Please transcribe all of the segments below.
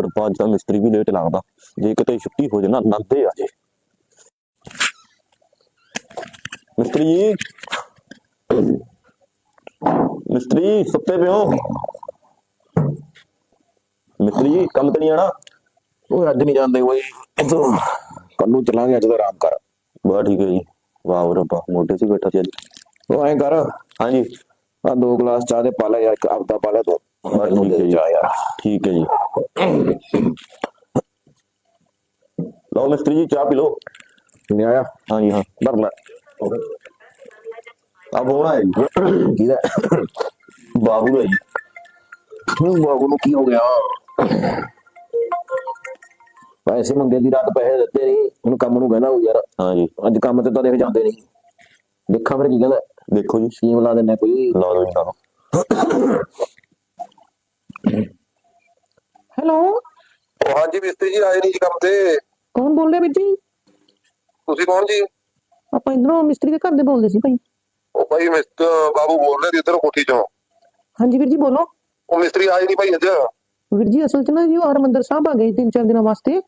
ਸ਼ੁਕਰ ਪਾਜ ਦਾ ਮਿਸਤਰੀ ਵੀ ਲੇਟ ਲੱਗਦਾ। ਜੇ ਕਿਤੇ ਛੁੱਟੀ ਹੋ ਨਾ ਨੰਦੇ ਆ ਜੇ। ਮਿਸਤਰੀ ਜੀ। ਮਿਸਤਰੀ ਸੁੱਤੇ ਪਿਓ ਮਿਸਤਰੀ ਜੀ ਕੰਮ ਤੇ ਨਹੀਂ ਆਣਾ ਉਹ ਅੱਜ ਨਹੀਂ ਜਾਂਦੇ ਓਏ। ਇਦੋਂ ਕੱਲ ਨੂੰ ਚਲਾਂਗੇ ਅੱਜ ਦਾ ਆਰਾਮ ਕਰ। ਬਾ ਠੀਕ ਹੈ ਜੀ। ਵਾਹ ਰੱਬਾ ਮੋਢੇ 'ਤੇ ਬੈਠਾ ਸੀ ਅੱਜ। ਉਹ ਐਂ ਕਰ। ਹਾਂਜੀ। ਆ ਦੋ ਗਲਾਸ ਚਾਹ ਦੇ ਪਾ ਲੈ ਯਾਰ ਇੱਕ ਆਪਦਾ ਪਾ ਲੈ ਤੂੰ। ਮੈਨੂੰ ਦੇ ਦੇ ਚਾਹ ਯਾਰ ਠੀਕ ਹੈ ਜੀ। ਲਓ ਮਿਸਤਰੀ ਜੀ ਚਾਹ ਪੀ ਲਓ। ਨਹੀਂ ਆਇਆ। ਹਾਂਜੀ ਹਾਂ। ਡਰ ਲੈ ਆ ਹੋਣਾ ਹੈ ਜੀ। ਕਿਹਦਾ? ਬਾਬੂ ਦਾ ਜੀ। ਹੁਣ ਬਾਬੂ ਨੂੰ ਕੀ ਹੋ ਗਿਆ? ਪੈਸੇ ਮੰਗੇ ਦੀ ਰਾਤ ਪੈਸੇ ਦਿੱਤੇ ਨਹੀਂ। ਹੁਣ ਕੰਮ ਨੂੰ ਕਹਿੰਦਾ ਉਹ ਯਾਰ। ਹਾਂਜੀ ਅੱਜ ਕੰਮ ਤੇ ਤਾਂ ਦੇਖ ਜਾਂਦੇ ਨਹੀਂ। ਦੇਖਾਂ ਫਿਰ ਕੀ ਕਹਿੰਦਾ। ਦੇਖੋ ਜੀ। ਸਕੀਮ ਲਾ ਦਿੰਨੇ ਕੋਈ। ਲਾ ਦੋ ਜੀ ਲਾ ਹੈਲੋ। ਉਹ ਹਾਂਜੀ ਮਿਸਤਰੀ ਜੀ ਆਏ ਨਹੀਂ ਜੀ ਕੰਮ ਤੇ। ਕੌਣ ਬੋਲ ਰਿਹਾ ਵੀਰ ਜੀ? ਤੁਸੀਂ ਕੌਣ ਜੀ? ਆਪਾਂ ਇਧਰੋਂ ਮਿਸਤਰੀ ਦੇ ਘਰ ਦੇ ਬੋਲਦੇ ਸੀ ਭਾਈ। ਉਹ ਭਾਈ ਮਿਸਟਰ ਬਾਬੂ ਬੋਲ ਰਹੇ ਸੀ ਇੱਧਰੋਂ ਕੋਠੀ ਚੋਂ। ਹਾਂਜੀ ਵੀਰ ਜੀ ਬੋਲੋ। ਉਹ ਮਿਸਤਰੀ ਆਏ ਨਹੀਂ ਭਾਈ ਅੱਜ। ਵੀਰ ਜੀ ਅਸਲ 'ਚ ਨਾ ਜੀ ਉਹ ਹਰਮੰਦਰ ਸਾਹਿਬ ਆ ਗਏ ਤਿੰਨ ਚਾਰ ਦਿਨਾਂ ਵਾਸਤੇ।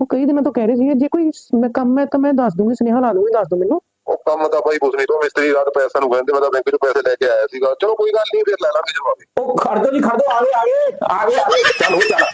ਉਹ ਕਈ ਦਿਨਾਂ ਤੋਂ ਕਹਿ ਰਹੇ ਸੀ ਜੇ ਕੋਈ ਮੈਂ ਕੰਮ ਹੈ ਤਾਂ ਮੈਂ ਦੱਸ ਦੂੰਗੀ ਸੁਨੇਹਾ ਲਾ ਦੂੰਗੀ ਦੱਸ ਦੋ ਮੈਨੂੰ। ਉਹ ਕੰਮ ਤਾਂ ਭਾਈ ਕੁਛ ਨਹੀਂ ਤੋਂ ਮਿਸਤਰੀ ਰਾਤ ਪੈਸਾ ਨੂੰ ਕਹਿੰਦੇ ਮੈਂ ਤਾਂ ਬੈਂਕ ਚੋਂ ਪੈਸੇ ਲੈ ਕੇ ਆਇਆ ਸੀਗਾ। ਚਲੋ ਕੋਈ ਗੱਲ ਨਹੀਂ ਫਿਰ ਲੈ ਲਾਂਗੇ ਜਵਾਬ। ਉਹ ਖੜ ਜਾ ਜੀ ਖੜ ਜਾ ਆ ਗਏ ਆ ਗਏ ਆ ਗਏ ਆ ਗਏ। ਚੱਲ ਉਹ ਚੱਲ